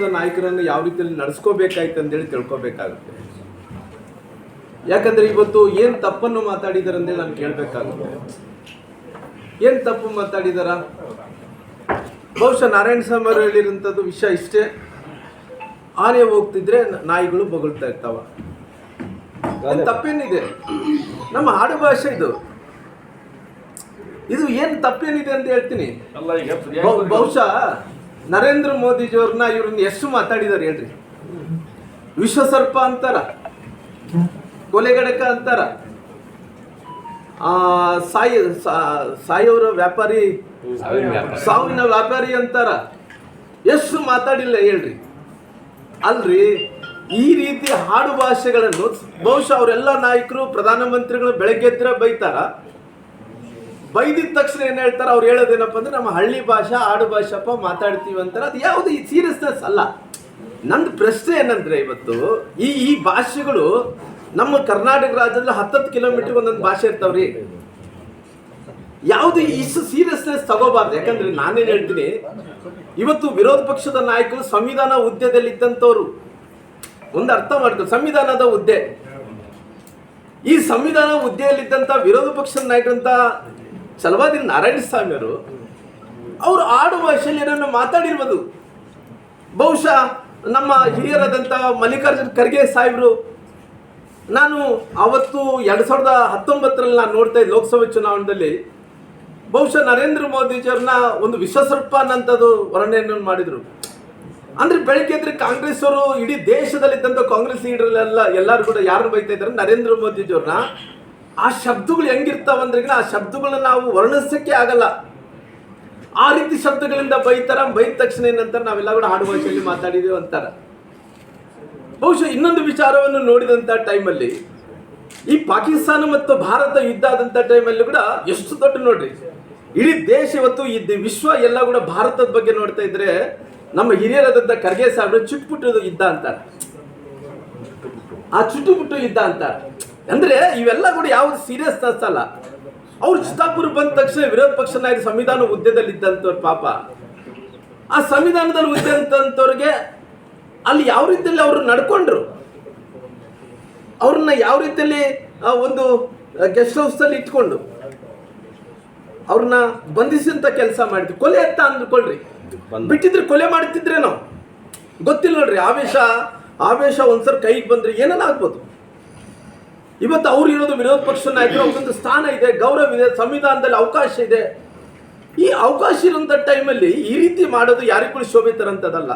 ಪಕ್ಷದ ನಾಯಕರನ್ನು ಯಾವ ರೀತಿಯಲ್ಲಿ ನಡೆಸ್ಕೋಬೇಕಾಯ್ತು ಅಂತೇಳಿ ತಿಳ್ಕೊಬೇಕಾಗುತ್ತೆ. ಯಾಕಂದ್ರೆ ಇವತ್ತು ಏನ್ ತಪ್ಪನ್ನು ಮಾತಾಡಿದಾರೆ ಅಂತೇಳಿ ನಾನು ಕೇಳಬೇಕಾಗುತ್ತೆ. ಏನ್ ತಪ್ಪು ಮಾತಾಡಿದಾರ? ಬಹುಶಃ ನಾರಾಯಣ ಸ್ವಾಮಿ ಅವರು ಹೇಳಿರೋಂಥದ್ದು ವಿಷಯ ಇಷ್ಟೇ. ಆನೆ ಹೋಗ್ತಿದ್ರೆ ನಾಯಿಗಳು ಬೊಗಳ್ತಾ ಇರ್ತಾವ. ತಪ್ಪೇನಿದೆ? ನಮ್ಮ ಆಡು ಭಾಷೆ ಇದು. ಇದು ಏನ್ ತಪ್ಪೇನಿದೆ ಅಂತ ಹೇಳ್ತೀನಿ. ಬಹುಶಃ ನರೇಂದ್ರ ಮೋದಿಜಿಯವ್ರನ್ನ ಇವ್ರನ್ನ ಎಷ್ಟು ಮಾತಾಡಿದಾರೆ ಹೇಳ್ರಿ? ವಿಶ್ವಸರ್ಪ ಅಂತಾರ ಕೊಲೆಗಡಕ ಅಂತಾರ ಸಾಯಿ ಸಾಯೋರ ವ್ಯಾಪಾರಿ ಸಾವಿನ ವ್ಯಾಪಾರಿ. ಅಂತಾರ. ಎಷ್ಟು ಮಾತಾಡಿಲ್ಲ ಹೇಳ್ರಿ. ಅಲ್ರಿ ಈ ರೀತಿ ಹಾಡು ಭಾಷೆಗಳನ್ನು ಬಹುಶಃ ಅವರೆಲ್ಲ ನಾಯಕರು ಪ್ರಧಾನಮಂತ್ರಿಗಳು ಬೆಳಗ್ಗೆ ಎದ್ರೆ ಬೈತಾರ. ಬೈದಿದ ತಕ್ಷಣ ಏನ್ ಹೇಳ್ತಾರೆ? ಅವ್ರು ಹೇಳೋದೇನಪ್ಪ ಅಂದ್ರೆ, ನಮ್ಮ ಹಳ್ಳಿ ಭಾಷಾ, ಆಡು ಭಾಷೆಪ್ಪ ಮಾತಾಡ್ತೀವಿ ಅಂತಾರೆ. ಅದು ಯಾವುದು ಈ ಸೀರಿಯಸ್ನೆಸ್ ಅಲ್ಲ. ನಂದು ಪ್ರಶ್ನೆ ಏನಂದ್ರೆ ಇವತ್ತು, ಈ ಈ ಭಾಷೆಗಳು ನಮ್ಮ ಕರ್ನಾಟಕ ರಾಜ್ಯದಲ್ಲಿ ಹತ್ತತ್ತು ಕಿಲೋಮೀಟರ್ ಒಂದೊಂದು ಭಾಷೆ ಇರ್ತಾವ್ರಿ. ಯಾವುದು ಇಷ್ಟು ಸೀರಿಯಸ್ನೆಸ್ ತಗೋಬಾರ್ದು. ಯಾಕಂದ್ರೆ ನಾನೇನು ಹೇಳ್ತೀನಿ, ಇವತ್ತು ವಿರೋಧ ಪಕ್ಷದ ನಾಯಕರು ಸಂವಿಧಾನ ಹುದ್ದೆದಲ್ಲಿ ಇದ್ದಂಥವ್ರು. ಒಂದು ಅರ್ಥ ಮಾಡ್ಕೊ, ಸಂವಿಧಾನದ ಹುದ್ದೆ. ಈ ಸಂವಿಧಾನ ಹುದ್ದೆಯಲ್ಲಿದ್ದಂಥ ವಿರೋಧ ಪಕ್ಷದ ನಾಯಕರಂತ ಚಲವಾದಿ ನಾರಾಯಣ ಸ್ವಾಮಿ ಅವರು ಅವರು ಆಡು ಭಾಷೆಯಲ್ಲಿ ಏನನ್ನು ಮಾತಾಡಿರ್ಬೋದು. ಬಹುಶಃ ನಮ್ಮ ಹಿರಿಯರಾದಂಥ ಮಲ್ಲಿಕಾರ್ಜುನ್ ಖರ್ಗೆ ಸಾಹೇಬರು, ನಾನು ಅವತ್ತು ಎರಡು ಸಾವಿರದ ಹತ್ತೊಂಬತ್ತರಲ್ಲಿ ನಾನು ನೋಡ್ತಾ ಇದ್ದೆ ಲೋಕಸಭೆ ಚುನಾವಣೆಯಲ್ಲಿ ಬಹುಶಃ ನರೇಂದ್ರ ಮೋದಿಜಿಯವ್ರನ್ನ ಒಂದು ವಿಶ್ವಸರ್ಪ ಅನ್ನಂಥದ್ದು ವರ್ಣನೆಯನ್ನು ಮಾಡಿದರು. ಅಂದ್ರೆ ಬೆಳಿಗ್ಗೆ ಎದ್ರೆ ಕಾಂಗ್ರೆಸ್ ಅವರು ಇಡೀ ದೇಶದಲ್ಲಿದ್ದಂಥ ಕಾಂಗ್ರೆಸ್ ಲೀಡರ್ಲೆಲ್ಲ ಎಲ್ಲರೂ ಕೂಡ ಯಾರು ಬೈತಾ ಇದ್ದಾರೆ? ನರೇಂದ್ರ ಮೋದಿಜಿಯವ್ರನ್ನ ಆ ಶಬ್ದಗಳು ಹೆಂಗಿರ್ತಾವಂದ್ರೆ ಆ ಶಬ್ದಗಳನ್ನ ನಾವು ವರ್ಣಿಸಕ್ಕೆ ಆಗಲ್ಲ. ಆ ರೀತಿ ಶಬ್ದಗಳಿಂದ ಬೈತಾರ, ಬೈದ ತಕ್ಷಣ ಏನಂತಾರೆ, ನಾವೆಲ್ಲ ಕೂಡ ಹಾಡು ಭಾಷೆಯಲ್ಲಿ ಮಾತಾಡಿದೀವಿ ಅಂತಾರ. ಬಹುಶಃ ಇನ್ನೊಂದು ವಿಚಾರವನ್ನು ನೋಡಿದಂಥ ಟೈಮಲ್ಲಿ, ಈ ಪಾಕಿಸ್ತಾನ ಮತ್ತು ಭಾರತ ಯುದ್ಧ ಆದಂಥ ಟೈಮಲ್ಲಿ ಕೂಡ ಎಷ್ಟು ದೊಡ್ಡ ನೋಡ್ರಿ. ಇಡೀ ದೇಶ ಇವತ್ತು ಈ ವಿಶ್ವ ಎಲ್ಲ ಕೂಡ ಭಾರತದ ಬಗ್ಗೆ ನೋಡ್ತಾ ಇದ್ರೆ, ನಮ್ಮ ಹಿರಿಯರಾದಂಥ ಖರ್ಗೆ ಸಾಹೇಬ್ರು ಚುಟ್ಪುಟ್ಟು ಯುದ್ಧ ಅಂತಾರೆ. ಆ ಚುಟುಪುಟ್ಟು ಯುದ್ಧ ಅಂತಾರೆ. ಅಂದ್ರೆ ಇವೆಲ್ಲ ಕೂಡ ಯಾವುದು ಸೀರಿಯಸ್ ಅಲ್ಲ. ಅವ್ರು ಚಿತ್ತಾಪುರ ಬಂದ ತಕ್ಷಣ ವಿರೋಧ ಪಕ್ಷ ನಾಯಕ ಸಂವಿಧಾನ ಹುದ್ದೆದಲ್ಲಿ ಇದ್ದಂಥವ್ರು ಪಾಪ. ಆ ಸಂವಿಧಾನದಲ್ಲಿ ಹುದ್ದೆ ಅಂತವ್ರಿಗೆ ಅಲ್ಲಿ ಯಾವ ರೀತಿಯಲ್ಲಿ ಅವರು ನಡ್ಕೊಂಡ್ರು? ಅವ್ರನ್ನ ಯಾವ ರೀತಿಯಲ್ಲಿ ಒಂದು ಗೆಸ್ಟ್ ಹೌಸ್ದಲ್ಲಿ ಇಟ್ಕೊಂಡು ಅವ್ರನ್ನ ಬಂಧಿಸಿದಂಥ ಕೆಲಸ ಮಾಡಿದ್ವಿ ಕೊಲೆ ಅಂತ ಅಂದ್ಕೊಳ್ರಿ. ಬಿಟ್ಟಿದ್ರೆ ಕೊಲೆ ಮಾಡ್ತಿದ್ರೇನೋ? ಗೊತ್ತಿಲ್ಲ ನೋಡ್ರಿ. ಆವೇಶ ಆವೇಶ ಒಂದ್ಸರಿ ಕೈಗೆ ಬಂದ್ರೆ ಏನೇನು ಆಗ್ಬೋದು? ಇವತ್ತು ಅವ್ರು ಇರೋದು ವಿರೋಧ ಪಕ್ಷ ನಾಯಕರು ಅವ್ರಿಗೊಂದು ಸ್ಥಾನ ಇದೆ, ಗೌರವ ಇದೆ, ಸಂವಿಧಾನದಲ್ಲಿ ಅವಕಾಶ ಇದೆ. ಈ ಅವಕಾಶ ಇರುವಂಥ ಟೈಮಲ್ಲಿ ಈ ರೀತಿ ಮಾಡೋದು ಯಾರಿಗೂ ಶೋಭೆ ತರಂಥದ್ದಲ್ಲ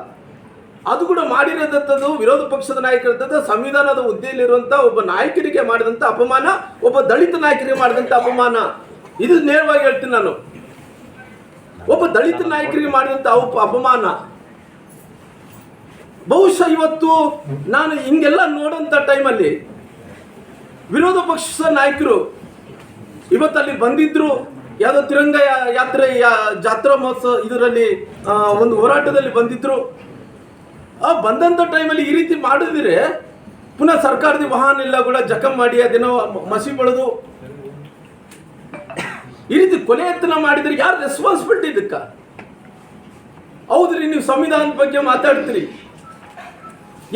ಅದು ಕೂಡ ಮಾಡಿರೋದಂಥದ್ದು ವಿರೋಧ ಪಕ್ಷದ ನಾಯಕರಂಥದ್ದು ಸಂವಿಧಾನದ ಹುದ್ದೆಯಲ್ಲಿರುವಂಥ ಒಬ್ಬ ನಾಯಕರಿಗೆ ಮಾಡಿದಂಥ ಅಪಮಾನ, ಒಬ್ಬ ದಲಿತ ನಾಯಕರಿಗೆ ಮಾಡಿದಂಥ ಅಪಮಾನ. ಇದು ನೇರವಾಗಿ ಹೇಳ್ತೀನಿ ನಾನು. ಒಬ್ಬ ದಲಿತ ನಾಯಕರಿಗೆ ಮಾಡಿದಂಥ ಅಪ, ಅಪಮಾನ. ಬಹುಶಃ ಇವತ್ತು ನಾನು ಹಿಂಗೆಲ್ಲ ನೋಡೋಂಥ ಟೈಮಲ್ಲಿ ವಿರೋಧ ಪಕ್ಷದ ನಾಯಕರು ಇವತ್ತಲ್ಲಿ ಬಂದಿದ್ರು. ಯಾವುದೋ ತಿರಂಗ ಯಾತ್ರೆ ಜಾತ್ರಾ ಮಹೋತ್ಸವ ಇದರಲ್ಲಿ ಒಂದು ಹೋರಾಟದಲ್ಲಿ ಬಂದಿದ್ರು. ಆ ಬಂದಂಥ ಟೈಮಲ್ಲಿ ಈ ರೀತಿ ಮಾಡಿದ್ರೆ ಪುನಃ ಸರ್ಕಾರದ ವಾಹನ ಎಲ್ಲ ಕೂಡ ಜಖಂ ಮಾಡಿ, ಅದೇನೋ ಮಸಿ ಬಳದು. ಈ ರೀತಿ ಕೊಲೆ ಯತ್ನ ಮಾಡಿದ್ರೆ ಯಾರು ರೆಸ್ಪಾನ್ಸಿಬಿಲಿಟಿ ಇದಕ್ಕ? ಹೌದ್ರಿ, ನೀವು ಸಂವಿಧಾನದ ಬಗ್ಗೆ ಮಾತಾಡ್ತೀರಿ.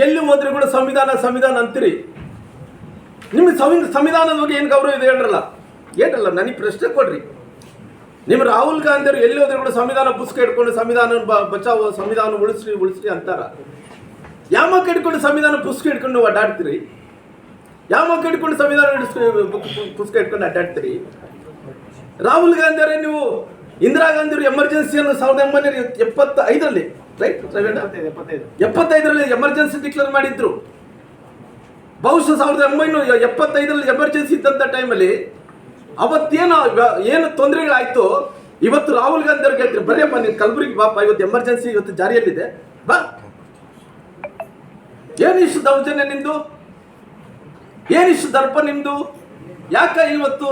ಎಲ್ಲಿ ಹೋದ್ರೆ ಕೂಡ ಸಂವಿಧಾನ ಸಂವಿಧಾನ ಅಂತೀರಿ. ನಿಮಗೆ ಸಂವಿ ಸಂವಿಧಾನದ ಬಗ್ಗೆ ಏನು ಗೌರವ ಇದೆ ಹೇಳ್ರಲ್ಲ ಏನಲ್ಲ ನನಗೆ ಪ್ರಶ್ನೆ ಕೊಡ್ರಿ ನಿಮ್ಮ ರಾಹುಲ್ ಗಾಂಧಿ ಅವರು ಎಲ್ಲಿ ಹೋದ್ರೆ ಕೂಡ ಸಂವಿಧಾನ ಪುಸ್ತಕ ಇಟ್ಕೊಂಡು ಸಂವಿಧಾನ ಬಚಾವ್ ಸಂವಿಧಾನ ಉಳಿಸ್ರಿ ಉಳಿಸ್ರಿ ಅಂತಾರ ಯಾವ ಮಕ್ಕ ಇಟ್ಕೊಂಡು ಸಂವಿಧಾನ ಪುಸ್ತಕ ಇಟ್ಕೊಂಡು ಅಡ್ಡಾಡ್ತೀರಿ ಯಾವ ಮಕ್ಕ ಇಟ್ಕೊಂಡು ಸಂವಿಧಾನ ಪುಸ್ತಕ ಇಟ್ಕೊಂಡು ಅಡ್ಡಾಡ್ತೀರಿ ರಾಹುಲ್ ಗಾಂಧಿ ಅವರೇ ನೀವು ಇಂದಿರಾ ಗಾಂಧಿ ಅವರು ಎಮರ್ಜೆನ್ಸಿಯನ್ನು ಸಾವಿರದ ಒಂಬೈನೂರ ಎಪ್ಪತ್ತ ಐದರಲ್ಲಿ ರೈಟ್ ಎಪ್ಪತ್ತೈದರಲ್ಲಿ ಎಮರ್ಜೆನ್ಸಿ ಡಿಕ್ಲೇರ್ ಮಾಡಿದ್ರು ಬಹುಶಃ ಸಾವಿರದ ಒಂಬೈನೂರ ಎಪ್ಪತ್ತೈದರಲ್ಲಿ ಎಮರ್ಜೆನ್ಸಿ ಇದ್ದಂಥ ಟೈಮಲ್ಲಿ ಅವತ್ತೇನು ಏನು ತೊಂದರೆಗಳಾಯಿತು, ಇವತ್ತು ರಾಹುಲ್ ಗಾಂಧಿ ಅವ್ರಿಗೆ ಹೇಳ್ತೀರಿ ಬರೆಯಪ್ಪ ನೀನು ಕಲಬುರಗಿ ಬಾಪ, ಇವತ್ತು ಎಮರ್ಜೆನ್ಸಿ ಇವತ್ತು ಜಾರಿಯಲ್ಲಿದೆ. ಬಾ. ಏನಿಷ್ಟು ದೌರ್ಜನ್ಯ ನಿಂದು? ಏನಿಷ್ಟು ದರ್ಪ ನಿಮ್ಮದು ಯಾಕ ಇವತ್ತು?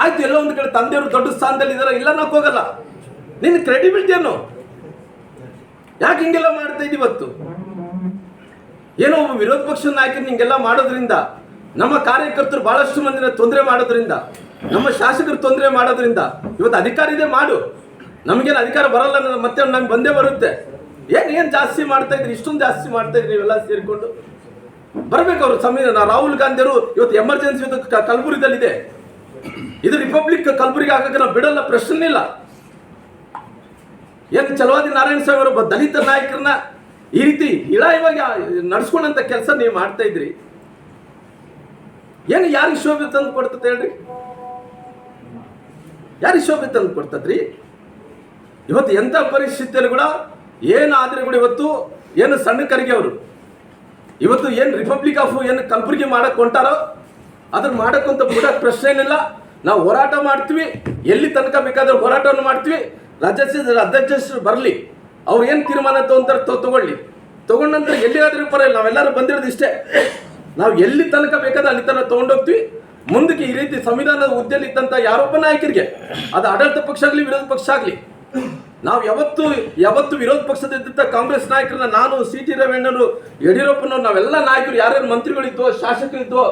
ಆಯ್ತು, ಎಲ್ಲೋ ಒಂದು ಕಡೆ ತಂದೆಯವರು ದೊಡ್ಡ ಸ್ಥಾನದಲ್ಲಿ ಇದಾರೆ ಇಲ್ಲ ನಾವು ಹೋಗಲ್ಲ. ನಿನ್ನ ಕ್ರೆಡಿಬಿಲಿಟಿ ಏನು? ಯಾಕೆ ಹಿಂಗೆಲ್ಲ ಮಾಡ್ತಾ ಇದ್ದೀವಿ ಇವತ್ತು? ಏನೋ ಒಬ್ಬ ವಿರೋಧ ಪಕ್ಷದ ನಾಯಕರು ಹಿಂಗೆಲ್ಲ ಮಾಡೋದ್ರಿಂದ, ನಮ್ಮ ಕಾರ್ಯಕರ್ತರು ಬಹಳಷ್ಟು ಮಂದಿನ ತೊಂದರೆ ಮಾಡೋದ್ರಿಂದ, ನಮ್ಮ ಶಾಸಕರು ತೊಂದರೆ ಮಾಡೋದ್ರಿಂದ ಇವತ್ತು ಅಧಿಕಾರ ಇದೆ ಮಾಡು. ನಮಗೇನು ಅಧಿಕಾರ ಬರಲ್ಲ ಮತ್ತೆ ನಮ್ಗೆ ಬಂದೇ ಬರುತ್ತೆ. ಏನ್ ಏನ್ ಜಾಸ್ತಿ ಮಾಡ್ತಾ ಇದ್ರಿ ಇಷ್ಟೊಂದು ಜಾಸ್ತಿ ಮಾಡ್ತಾ ಇದ್ರಿ ನೀವೆಲ್ಲ ಸೇರಿಕೊಂಡು. ಬರಬೇಕು ಅವರು ಸಂವಿಧಾನ ರಾಹುಲ್ ಗಾಂಧಿ ಅವರು ಇವತ್ತು ಎಮರ್ಜೆನ್ಸಿ ಕಲಬುರಗಿದಲ್ಲಿದೆ ಇದು ರಿಪಬ್ಲಿಕ್ ಕಲಬುರಗಿ ಆಗಕ್ಕೆ ನಾವು ಬಿಡಲ್ಲ ಪ್ರಶ್ನೆ ಇಲ್ಲ. ಏನು ಚಲವಾದಿ ನಾರಾಯಣ ಸ್ವಾಮಿ ಅವರು ದಲಿತ ನಾಯಕರನ್ನ ಈ ರೀತಿ ಇವಾಗ ನಡ್ಸ್ಕೊಂಡಂತ ಕೆಲಸ ನೀವು ಮಾಡ್ತಾ ಇದ್ರಿ. ಏನು ಯಾರಿಗೆ ಶೋಭೆ ತಂದು ಕೊಡ್ತದೆ ಹೇಳ್ರಿ? ಯಾರಿಗೆ ಶೋಭೆ ತಂದು ಕೊಡ್ತದ್ರಿ? ಇವತ್ತು ಎಂಥ ಪರಿಸ್ಥಿತಿಯಲ್ಲಿ ಕೂಡ ಏನಾದ್ರೆ ಕೂಡ ಇವತ್ತು ಏನು ಸಣ್ಣ ಕರಿಗೆ ಅವರು. ಇವತ್ತು ಏನು ರಿಪಬ್ಲಿಕ್ ಆಫ್ ಏನು ಕಲಬುರಗಿ ಮಾಡಕ್ ಹೊಂಟಾರೋ ಅದನ್ನ ಮಾಡಕ್ಕಂತ ಕೂಡ ಪ್ರಶ್ನೆ ಏನಿಲ್ಲ. ನಾವು ಹೋರಾಟ ಮಾಡ್ತೀವಿ. ಎಲ್ಲಿ ತನಕ ಬೇಕಾದ್ರೆ ಹೋರಾಟವನ್ನು ಮಾಡ್ತೀವಿ. ರಾಜ್ಯಾಧ್ಯಕ್ಷ ಅಧ್ಯಕ್ಷರು ಬರಲಿ. ಅವ್ರು ಏನು ತೀರ್ಮಾನ ತಗೊಂತಾರೆ ತಗೊಳ್ಳಿ. ತಗೊಂಡ ನಂತರ ಎಲ್ಲಿಗಾದ್ರೂ ಪರ ನಾವೆಲ್ಲರೂ ಬಂದಿರೋದು ಇಷ್ಟೇ. ನಾವು ಎಲ್ಲಿ ತನಕ ಬೇಕಾದ ಅಲ್ಲಿ ತನಕ ತಗೊಂಡೋಗ್ತೀವಿ ಮುಂದಕ್ಕೆ ಈ ರೀತಿ ಸಂವಿಧಾನದ ಹುದ್ದೆಯಲ್ಲಿ ಇದ್ದಂಥ ಯಾರೊಬ್ಬ ನಾಯಕರಿಗೆ, ಅದು ಆಡಳಿತ ಪಕ್ಷ ಆಗಲಿ, ವಿರೋಧ ಪಕ್ಷ ಆಗಲಿ, ನಾವು ಯಾವತ್ತು ಯಾವತ್ತು ವಿರೋಧ ಪಕ್ಷದಿದ್ದಂಥ ಕಾಂಗ್ರೆಸ್ ನಾಯಕರನ್ನ ನಾನು ಸಿ ಟಿ ರವೀಣ್ಣರು ಯಡಿಯೂರಪ್ಪನವ್ರು ನಾವೆಲ್ಲ ನಾಯಕರು, ಯಾರ್ಯಾರು ಮಂತ್ರಿಗಳಿದ್ವೋ, ಶಾಸಕರಿದ್ವೋ,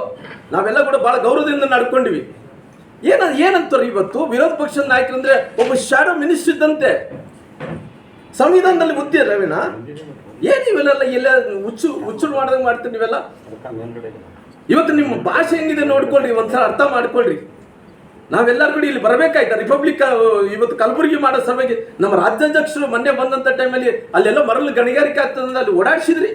ನಾವೆಲ್ಲ ಕೂಡ ಬಹಳ ಗೌರವದಿಂದ ನಡ್ಕೊಂಡಿವಿ. ಏನ ಏನಂತಾರೆ ಇವತ್ತು ವಿರೋಧ ಪಕ್ಷದ ನಾಯಕರಂದ್ರೆ ಒಬ್ಬ ಶಾಡೋ ಮಿನಿಸ್ಟರ್ ಇದ್ದಂತೆ. ಸಂವಿಧಾನದಲ್ಲಿ ಬುದ್ಧಿ ರವೀಣ ಏನ್ ಇವೆಲ್ಲ ಎಲ್ಲ ಹುಚ್ಚು ಹುಚ್ಚು ಮಾಡ್ದಂಗೆ ಮಾಡ್ತೀರಿ ನೀವೆಲ್ಲ? ಇವತ್ತು ನಿಮ್ಮ ಭಾಷೆ ಹೆಂಗಿದೆ ನೋಡ್ಕೊಳ್ರಿ, ಒಂದ್ಸಲ ಅರ್ಥ ಮಾಡ್ಕೊಳ್ರಿ. ನಾವೆಲ್ಲರೂ ಕೂಡ ಇಲ್ಲಿ ಬರಬೇಕಾಯ್ತಾ? ರಿಪಬ್ಲಿಕ್ ಇವತ್ತು ಕಲಬುರಗಿ ಮಾಡೋ ಸಭೆಗೆ ನಮ್ಮ ರಾಜ್ಯಾಧ್ಯಕ್ಷರು ಮೊನ್ನೆ ಬಂದಂತ ಟೈಮಲ್ಲಿ ಅಲ್ಲೆಲ್ಲ ಮರಳು ಗಣಿಗಾರಿಕೆ ಆಗ್ತದಂದ್ರೆ ಅಲ್ಲಿ ಓಡಾಡ್ಸಿದ್ರಿ.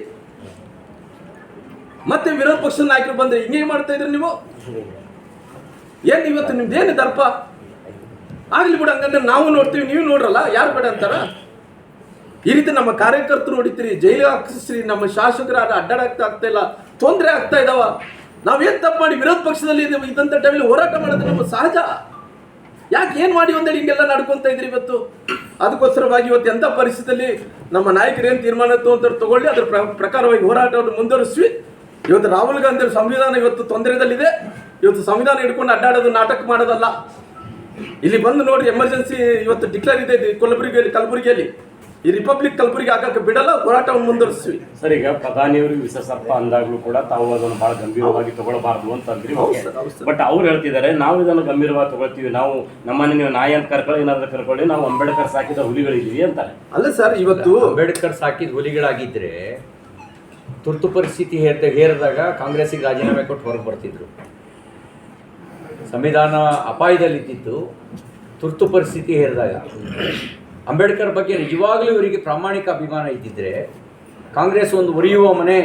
ಮತ್ತೆ ವಿರೋಧ ಪಕ್ಷದ ನಾಯಕರು ಬಂದ್ರೆ ಹಿಂಗೆ ಮಾಡ್ತಾ ಇದ್ರಿ ನೀವು? ಏನ್ ಇವತ್ತು ನಿಮ್ದು ಏನು ದರ್ಪ? ಆಗ್ಲಿ ಬಿಡ, ಹಂಗಂದ್ರೆ ನಾವು ನೋಡ್ತೀವಿ, ನೀವು ನೋಡ್ರಲ್ಲ, ಯಾರು ಬೇಡ ಅಂತಾರ? ಈ ರೀತಿ ನಮ್ಮ ಕಾರ್ಯಕರ್ತರು ಹೊಡಿತೀರಿ, ಜೈಲಿಗೆ ಹಾಕಿಸ್ರಿ, ನಮ್ಮ ಶಾಸಕರು ಅಡ್ಡಾಡಕ್ತಾ ಆಗ್ತಾ ಇಲ್ಲ, ತೊಂದರೆ ಆಗ್ತಾ ಇದಾವ. ನಾವೇನ್ ತಪ್ಪು ಮಾಡಿ ವಿರೋಧ ಪಕ್ಷದಲ್ಲಿ ಇದಂತ ಟೈಮಲ್ಲಿ ಹೋರಾಟ ಮಾಡೋದು ನಮ್ಮ ಸಹಜ. ಯಾಕೆ ಏನ್ ಮಾಡಿ ಒಂದೇಳಿ ಹಿಂಗೆಲ್ಲ ನಡ್ಕೊಂತ ಇದ್ರಿ ಇವತ್ತು? ಅದಕ್ಕೋಸ್ಕರವಾಗಿ ಇವತ್ತು ಎಂಥ ಪರಿಸ್ಥಿತಿಯಲ್ಲಿ ನಮ್ಮ ನಾಯಕರು ಏನು ತೀರ್ಮಾನ ತಗೊಂತಾರೆ ತಗೊಳ್ಳಿ, ಅದ್ರ ಪ್ರಕಾರವಾಗಿ ಹೋರಾಟವನ್ನು ಮುಂದುವರಿಸಿ ಇವತ್ತು ರಾಹುಲ್ ಗಾಂಧಿ ಸಂವಿಧಾನ ಇವತ್ತು ತೊಂದರೆದಲ್ಲಿದೆ. ಇವತ್ತು ಸಂವಿಧಾನ ಹಿಡ್ಕೊಂಡು ಅಡ್ಡಾಡೋದು, ನಾಟಕ ಮಾಡೋದಲ್ಲ. ಇಲ್ಲಿ ಬಂದು ನೋಡಿ ಎಮರ್ಜೆನ್ಸಿ ಇವತ್ತು ಡಿಕ್ಲೇರ್ ಇದು ಕಲಬುರಗಿಯಲ್ಲಿ ಕಲಬುರಗಿಯಲ್ಲಿ. ಈ ರಿಪಬ್ಲಿಕ್ ಕಲಬುರಗಿ ಆಗಕ್ಕೆ ಬಿಡಲ್ಲ ಹೋರಾಟವನ್ನು ಮುಂದುವರಿಸ್ವಿ ಸರ್ ಈಗ ಪ್ರಧಾನಿಯವರಿಗೆ ವಿಷ ಸರ್ಪ ಅಂದಾಗ್ಲೂ ಕೂಡ ತಾವು ಅದನ್ನು ಬಹಳ ಗಂಭೀರವಾಗಿ ತಗೊಳ್ಬಾರ್ದು ಹೌದು ಸರ್. ಬಟ್ ಅವ್ರು ಹೇಳ್ತಿದ್ದಾರೆ ನಾವು ಇದನ್ನು ಗಂಭೀರವಾಗಿ ತಗೊಳ್ತೀವಿ ನಾವು ನಮ್ಮನ್ನ ನೀವು ನಾಯಿ ಅಂತ ಕರ್ಕೊಳ್ಳಿ ಏನಾದ್ರು ಕರ್ಕೊಳ್ಳಿ ನಾವು ಅಂಬೇಡ್ಕರ್ ಸಾಕಿದ ಹುಲಿಗಳಿದ್ದೀವಿ ಅಂತಾರೆ. ಅಲ್ಲ ಸರ್ ಇವತ್ತು ಅಂಬೇಡ್ಕರ್ ಸಾಕಿದ ಹುಲಿಗಳಾಗಿದ್ರೆ ತುರ್ತು ಪರಿಸ್ಥಿತಿ ಹೇರ್ತ ಹೇರಿದಾಗ ಕಾಂಗ್ರೆಸ್ಸಿಗೆ ರಾಜೀನಾಮೆ ಕೊಟ್ಟು ಹೊರಗೆ ಬರ್ತಿದ್ರು. ಸಂವಿಧಾನ ಅಪಾಯದಲ್ಲಿದ್ದಿತ್ತು ತುರ್ತು ಪರಿಸ್ಥಿತಿ ಹೇರಿದಾಗ. ಅಂಬೇಡ್ಕರ್ ಬಗ್ಗೆ ನಿಜವಾಗ್ಲೂ ಇವರಿಗೆ ಪ್ರಾಮಾಣಿಕ ಅಭಿಮಾನ ಇದ್ದಿದ್ರೆ ಕಾಂಗ್ರೆಸ್ ಒಂದು ಉರಿಯುವ ಮನೆ